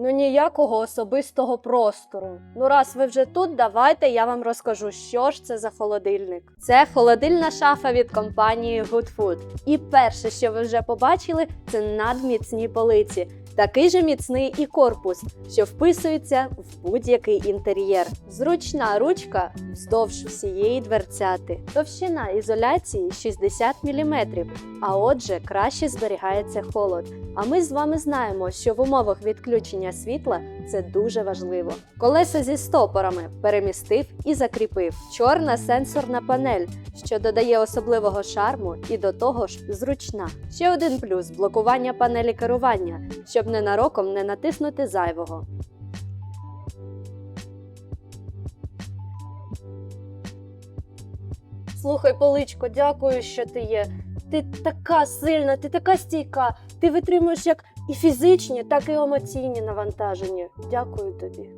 Ну ніякого особистого простору. Ну раз ви вже тут, давайте я вам розкажу, що ж це за холодильник. Це холодильна шафа від компанії Good Food. І перше, що ви вже побачили, це надміцні полиці. Такий же міцний і корпус, що вписується в будь-який інтер'єр. Зручна ручка вздовж всієї дверцяти. Товщина ізоляції 60 мм, а отже, краще зберігається холод. А ми з вами знаємо, що в умовах відключення світла це дуже важливо. Колеса зі стопорами перемістив і закріпив. Чорна сенсорна панель, що додає особливого шарму і до того ж зручна. Ще один плюс блокування панелі керування, щоб ненароком не натиснути зайвого. Слухай, Поличко, дякую, що ти є. Ти така сильна, ти така стійка. Ти витримуєш як і фізичні, так і емоційні навантаження. Дякую тобі.